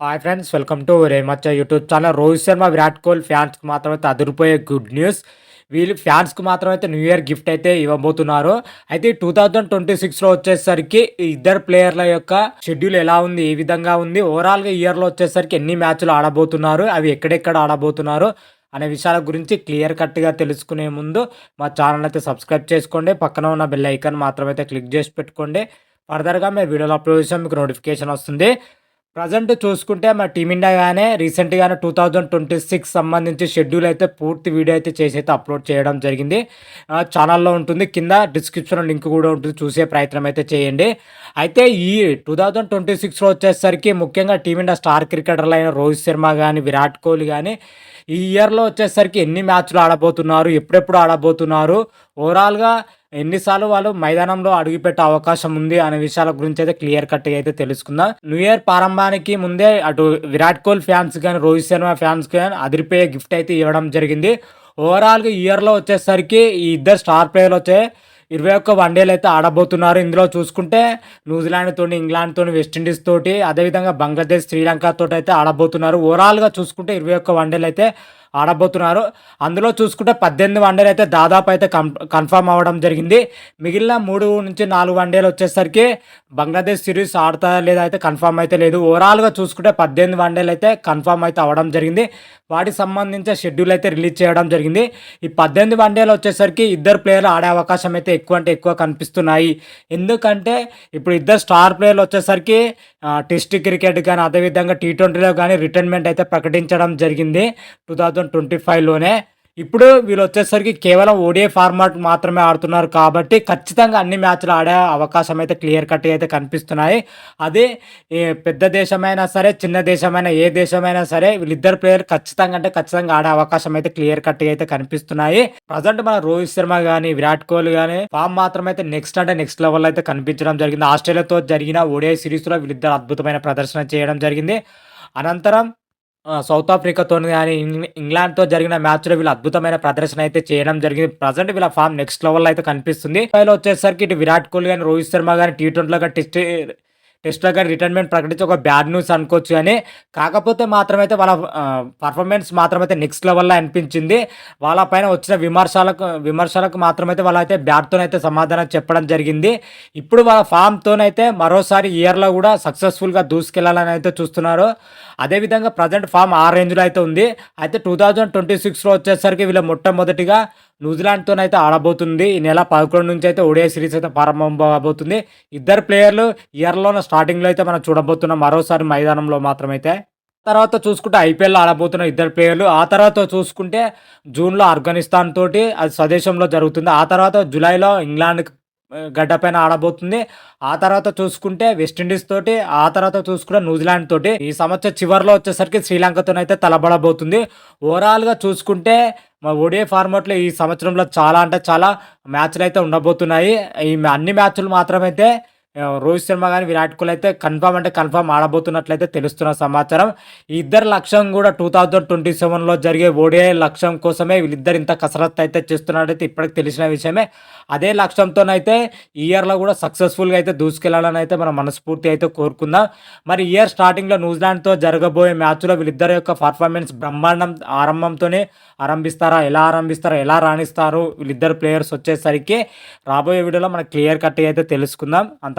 Hi friends welcome to రేమచ్చ YouTube channel Rohit Sharma Virat Kohli ఫ్యాన్స్కి మాత్రమైతే అదిరిపోయే గుడ్ న్యూస్ వీళ్ళు ఫ్యాన్స్కి మాత్రమైతే న్యూ ఇయర్ గిఫ్ట్ అయితే ఇవ్వబోతున్నారు. అయితే టూ థౌజండ్ ట్వంటీ సిక్స్లో వచ్చేసరికి ఇద్దరు ప్లేయర్ల యొక్క షెడ్యూల్ ఎలా ఉంది ఏ విధంగా ఉంది ఓవరాల్గా ఇయర్లో వచ్చేసరికి ఎన్ని మ్యాచ్లు ఆడబోతున్నారు అవి ఎక్కడెక్కడ ఆడబోతున్నారు అనే విషయాల గురించి క్లియర్ కట్గా తెలుసుకునే ముందు మా ఛానల్ అయితే సబ్స్క్రైబ్ చేసుకోండి. పక్కన ఉన్న బెల్ ఐకాన్ మాత్రమైతే క్లిక్ చేసి పెట్టుకోండి. ఫర్దర్గా మేము వీడియోలో అప్లోడ్ చేసాం మీకు నోటిఫికేషన్ వస్తుంది. ప్రజెంట్ చూసుకుంటే మా టీమిండియా కానీ రీసెంట్గానే టూ థౌజండ్ ట్వంటీ సిక్స్ సంబంధించి షెడ్యూల్ అయితే పూర్తి వీడియో అయితే చేసి అయితే అప్లోడ్ చేయడం జరిగింది. ఛానల్లో ఉంటుంది. కింద డిస్క్రిప్షన్ లింక్ కూడా ఉంటుంది. చూసే ప్రయత్నం అయితే చేయండి. అయితే ఈ టూ థౌజండ్ ట్వంటీ సిక్స్లో వచ్చేసరికి ముఖ్యంగా టీమిండియా స్టార్ క్రికెటర్లు అయిన రోహిత్ శర్మ కానీ విరాట్ కోహ్లీ కానీ ఈ ఇయర్లో వచ్చేసరికి ఎన్ని మ్యాచ్లు ఆడబోతున్నారు ఎప్పుడెప్పుడు ఆడబోతున్నారు? ఓవరాల్గా ఎన్నిసార్లు వాళ్ళు మైదానంలో అడుగుపెట్టే అవకాశం ఉంది అనే విషయాల గురించి అయితే క్లియర్ కట్ అయితే తెలుసుకుందాం. న్యూ ఇయర్ ప్రారంభానికి ముందే అటు విరాట్ కోహ్లీ ఫ్యాన్స్ కానీ రోహిత్ శర్మ ఫ్యాన్స్ కానీ అదిరిపోయే గిఫ్ట్ అయితే ఇవ్వడం జరిగింది. ఓవరాల్గా ఇయర్లో వచ్చేసరికి ఈ ఇద్దరు స్టార్ ప్లేయర్లు వచ్చే ఇరవై ఒక్క వన్డేలు అయితే ఆడబోతున్నారు. ఇందులో చూసుకుంటే న్యూజిలాండ్ తోటి ఇంగ్లాండ్ తోటి వెస్టిండీస్ తోటి అదేవిధంగా బంగ్లాదేశ్ శ్రీలంక తోటి అయితే ఆడబోతున్నారు. ఓవరాల్గా చూసుకుంటే ఇరవై ఒక్క వన్డేలు అయితే ఆడబోతున్నారు. అందులో చూసుకుంటే పద్దెనిమిది వన్డేలు అయితే దాదాపు అయితే కన్ఫర్మ్ అవ్వడం జరిగింది. మిగిలిన మూడు నుంచి నాలుగు వన్డేలు వచ్చేసరికి బంగ్లాదేశ్ సిరీస్ ఆడతా లేదా అయితే కన్ఫర్మ్ అయితే లేదు. ఓవరాల్గా చూసుకుంటే పద్దెనిమిది వన్డేలు అయితే కన్ఫర్మ్ అయితే అవ్వడం జరిగింది. వాటికి సంబంధించిన షెడ్యూల్ అయితే రిలీజ్ చేయడం జరిగింది. ఈ పద్దెనిమిది వన్డేలు వచ్చేసరికి ఇద్దరు ప్లేయర్లు ఆడే అవకాశం అయితే ఎక్కువ అంటే ఎక్కువ కనిపిస్తున్నాయి. ఎందుకంటే ఇప్పుడు ఇద్దరు స్టార్ ప్లేయర్లు వచ్చేసరికి టెస్ట్ క్రికెట్ కానీ అదేవిధంగా టీ ట్వంటీలో కానీ రిటైర్మెంట్ అయితే ప్రకటించడం జరిగింది. టూ థౌజండ్ ట్వంటీ ఫైవ్లోనే ఇప్పుడు వీళ్ళు వచ్చేసరికి కేవలం ఓడిఏ ఫార్మాట్ మాత్రమే ఆడుతున్నారు కాబట్టి ఖచ్చితంగా అన్ని మ్యాచ్లు ఆడే అవకాశం అయితే క్లియర్ కట్ అయితే కనిపిస్తున్నాయి. అదే పెద్ద దేశమైనా సరే చిన్న దేశమైనా ఏ దేశమైనా సరే వీళ్ళిద్దరు ప్లేయర్ ఖచ్చితంగా అంటే ఖచ్చితంగా ఆడే అవకాశం అయితే క్లియర్ కట్ అయితే కనిపిస్తున్నాయి. ప్రజెంట్ మన రోహిత్ శర్మ కానీ విరాట్ కోహ్లీ కానీ ఫామ్ మాత్రం అయితే నెక్స్ట్ అంటే నెక్స్ట్ లెవెల్ అయితే కనిపించడం జరిగింది. ఆస్ట్రేలియాతో జరిగిన ఓడిఐ సిరీస్లో వీళ్ళిద్దరు అద్భుతమైన ప్రదర్శన చేయడం జరిగింది. అనంతరం సౌత్ ఆఫ్రికాతో కానీ ఇంగ్లాండ్తో జరిగిన మ్యాచ్లో వీళ్ళు అద్భుతమైన ప్రదర్శన అయితే చేయడం జరిగింది. ప్రజెంట్ వీళ్ళ ఫామ్ నెక్స్ట్ లెవెల్లో అయితే కనిపిస్తుంది. వచ్చేసరికి ఇటు విరాట్ కోహ్లీ కానీ రోహిత్ శర్మ కానీ టీ ట్వంటీలో టెస్ట్ టెస్ట్లో కానీ రిటైర్మెంట్ ప్రకటించి ఒక బ్యాడ్ న్యూస్ అనుకోవచ్చు కానీ కాకపోతే మాత్రమైతే వాళ్ళ పర్ఫార్మెన్స్ మాత్రమైతే నెక్స్ట్ లెవెల్లో అనిపించింది. వాళ్ళ పైన వచ్చిన విమర్శలకు విమర్శలకు మాత్రమైతే వాళ్ళైతే బ్యాట్తోనైతే సమాధానం చెప్పడం జరిగింది. ఇప్పుడు వాళ్ళ ఫామ్తోనైతే మరోసారి ఇయర్లో కూడా సక్సెస్ఫుల్గా దూసుకెళ్ళాలని అయితే చూస్తున్నారు. అదేవిధంగా ప్రజెంట్ ఫామ్ ఆ రేంజ్లో అయితే ఉంది. అయితే టూ థౌజండ్ ట్వంటీ సిక్స్లో వచ్చేసరికి వీళ్ళ మొట్టమొదటిగా న్యూజిలాండ్తోనైతే ఆడబోతుంది. ఈ నెల పదకొండు నుంచి అయితే ఒడియా సిరీస్ అయితే ప్రారంభం కాబోతుంది ఇద్దరు ప్లేయర్లు ఇయర్లోనే స్టార్టింగ్లో అయితే మనం చూడబోతున్నాం. మరోసారి మైదానంలో మాత్రమైతే. తర్వాత చూసుకుంటే ఐపీఎల్లో ఆడబోతున్న ఇద్దరు ప్లేయర్లు. ఆ తర్వాత చూసుకుంటే జూన్లో ఆఫ్ఘనిస్తాన్ తోటి అది స్వదేశంలో జరుగుతుంది. ఆ తర్వాత జూలైలో ఇంగ్లాండ్ గడ్డపైన ఆడబోతుంది. ఆ తర్వాత చూసుకుంటే వెస్టిండీస్ తోటి ఆ తర్వాత చూసుకుంటే న్యూజిలాండ్ తోటి ఈ సంవత్సరం చివరిలో వచ్చేసరికి శ్రీలంకతోనైతే తలబడబోతుంది. ఓవరాల్గా చూసుకుంటే మా ఓడిఏ ఫార్మాట్లో ఈ సంవత్సరంలో చాలా అంటే చాలా మ్యాచ్లు అయితే ఉండబోతున్నాయి. ఈ అన్ని మ్యాచ్లు మాత్రమైతే రోహిత్ శర్మ కానీ విరాట్ కోహ్లీ అయితే కన్ఫామ్ అంటే కన్ఫామ్ ఆడబోతున్నట్లయితే తెలుస్తున్న సమాచారం. ఇద్దరు లక్ష్యం కూడా టూ థౌజండ్ ట్వంటీ సెవెన్లో జరిగే ఓడిఐ లక్ష్యం కోసమే వీళ్ళిద్దరు ఇంత కసరత్తు అయితే చేస్తున్నట్టయితే ఇప్పటికి తెలిసిన విషయమే. అదే లక్ష్యంతోనైతే ఇయర్లో కూడా సక్సెస్ఫుల్గా అయితే దూసుకెళ్ళాలని అయితే మనం మనస్ఫూర్తి అయితే కోరుకుందాం. మరి ఇయర్ స్టార్టింగ్లో న్యూజిలాండ్తో జరగబోయే మ్యాచ్లో వీళ్ళిద్దరి యొక్క పర్ఫార్మెన్స్ బ్రహ్మాండం ఆరంభంతోనే ఆరంభిస్తారా ఎలా ఆరంభిస్తారా ఎలా రాణిస్తారు వీళ్ళిద్దరు ప్లేయర్స్ వచ్చేసరికి రాబోయే వీడియోలో మనకు క్లియర్ కట్ అయితే తెలుసుకుందాం. అంత